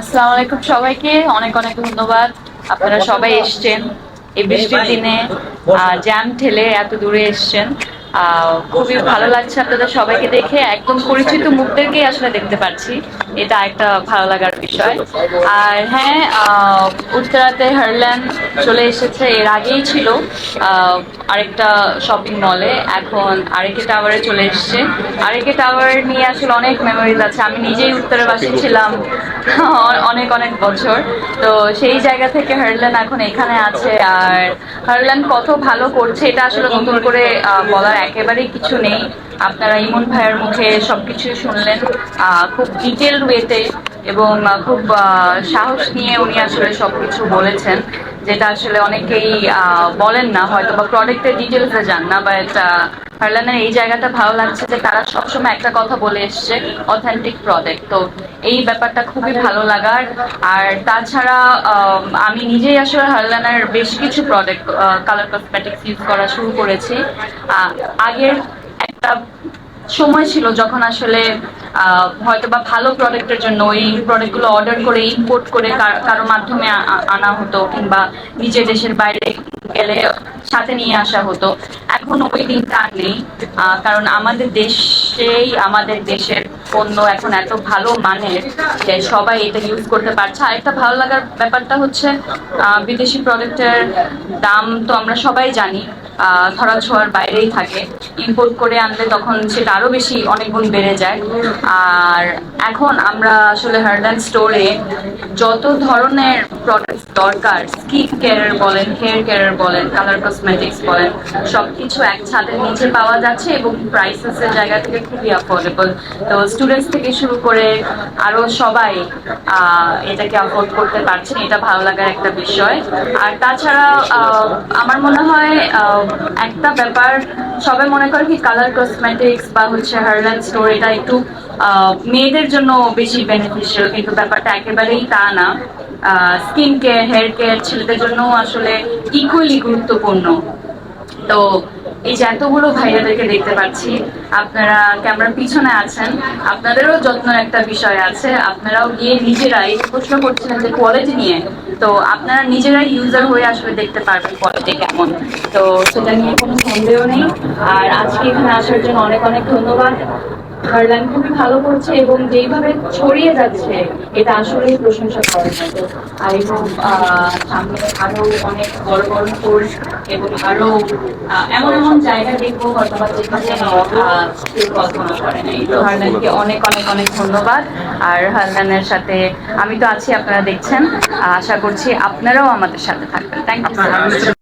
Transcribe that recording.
আসসালামু আলাইকুম সবাইকে, অনেক অনেক ধন্যবাদ। আপনারা সবাই এসছেন এই বৃষ্টির দিনে। জ্যাম ঠেলে এত দূরে এসছেন। খুবই ভালো লাগছে আপনাদের সবাইকে দেখে। একদম পরিচিত মুখদেরকেই আসলে দেখতে পাচ্ছি। এটা একটা ভালো লাগার বিষয়। আর হ্যাঁ উত্তরাতে হারল্যান্ড চলে এসেছে এর আগেই ছিল আহ, আরেকটা শপিং মলে এখন আরেকে টাওয়ারে চলে এসছে। আরেকে টাওয়ার নিয়ে আসলে অনেক মেমোরিজ আছে আমি নিজেই উত্তরে উত্তরবাসী ছিলাম অনেক অনেক বছর। তো সেই জায়গা থেকে হারল্যান্ড এখন এখানে আছে আর হারল্যান্ড কত ভালো করছে এটা আসলে নতুন করে বলার একেবারেই কিছু নেই। আপনারা ইমন ভাইয়ের মুখে সবকিছু শুনলেন আহ, খুব ডিটেল ওয়েতে এবং খুব আহ, সাহস নিয়ে উনি আসলে সবকিছু বলেছেন। যেটা আসলে অনেকেই বলেন না হয়তো বা প্রোডাক্টের ডিটেলসে যান না বাট হারলানের এই জায়গাটা ভালো লাগছে যে তারা সবসময় একটা কথা বলে এসছে অথেন্টিক প্রোডাক্ট তো এই ব্যাপারটা খুবই ভালো লাগার। আর তাছাড়া আম, নিজেই আসলে হারলানার বেশ কিছু প্রোডাক্ট কালার কসমেটিক্স ইউজ করা শুরু করেছি। আগের একটা সময় ছিল যখন আসলে হয়তো বা ভালো প্রোডাক্টের জন্য ওই প্রোডাক্টগুলো অর্ডার করে ইম্পোর্ট করে কার- মাধ্যমে আনা হতো কিংবা নিজের দেশের বাইরে গেলে সাথে নিয়ে আসা হতো। এখন ওই দিনটা আর নেই কারণ আমাদের দেশেই, আমাদের দেশের পণ্য এখন এত ভালো মানের যে সবাই এটা ইউজ করতে পারছে। আরেকটা ভালো লাগার ব্যাপারটা হচ্ছে বিদেশি প্রোডাক্টের দাম তো আমরা সবাই জানি ধরা ছোঁয়ার বাইরেই থাকে। ইম্পোর্ট করে আনলে তখন সেটা আরও বেশি অনেক গুণ বেড়ে যায়। আর এখন আমরা আসলে হার্ডল্যান্ড স্টোরে যত ধরনের প্রোডাক্ট দরকার স্কিন কেয়ার বলেন হেয়ার কেয়ার বলেন কালার কসমেটিক্স বলেন, সবকিছু এক ছাদের নিচে পাওয়া যাচ্ছে এবং প্রাইসেসের জায়গা থেকে খুবই অ্যাফোর্ডেবল তো স্টুডেন্টস থেকে শুরু করে আরও সবাই এটাকে অ্যাফোর্ড করতে পারছেন, এটা ভালো লাগার একটা বিষয়। আর তাছাড়া আমার মনে হয় একটা ব্যাপার, সবাই মনে করে কি কালার কসমেটিক্স বা হচ্ছে হারল্যান্ড স্টোর এটা একটু মেয়েদের জন্য বেশি বেনিফিশিয়াল কিন্তু ব্যাপারটা একেবারেই তা না। স্কিন কেয়ার হেয়ার কেয়ার ছেলেদের জন্য আসলে ইকুয়ালি গুরুত্বপূর্ণ। তো এই যে এতগুলো ভাইয়াদেরকে দেখতে পাচ্ছি আপনারা ক্যামেরার পিছনে আছেন, আপনাদেরও যত্ন একটা বিষয় আছে, আপনারাও গিয়ে নিজেরাই প্রশ্ন করছিলেন যে কোয়ালিটি নিয়ে। তো আপনারা নিজেরাই ইউজার হয়ে আসলে দেখতে পারবেন কোয়ালিটি কেমন। তো সেটা নিয়ে কোনো সন্দেহ নেই। আর আজকে এখানে আসার জন্য অনেক অনেক ধন্যবাদ। খুবই ভালো করছে এবং যেইভাবে ছড়িয়ে যাচ্ছে, এটা আসলেই প্রশংসা করার মতো আর এবং সামনে আরও অনেক বড় বড় কোর্স এবং আরও এমন এমন জায়গা দেখব হয়তো বা যেখানে কল্পনা করে নাই। তো হারল্যান্ডকে অনেক অনেক অনেক ধন্যবাদ। আর হারল্যান্ডের সাথে আমি তো আছি, আপনারা দেখছেন। আশা করছি আপনারাও আমাদের সাথে থাকবেন। Thank you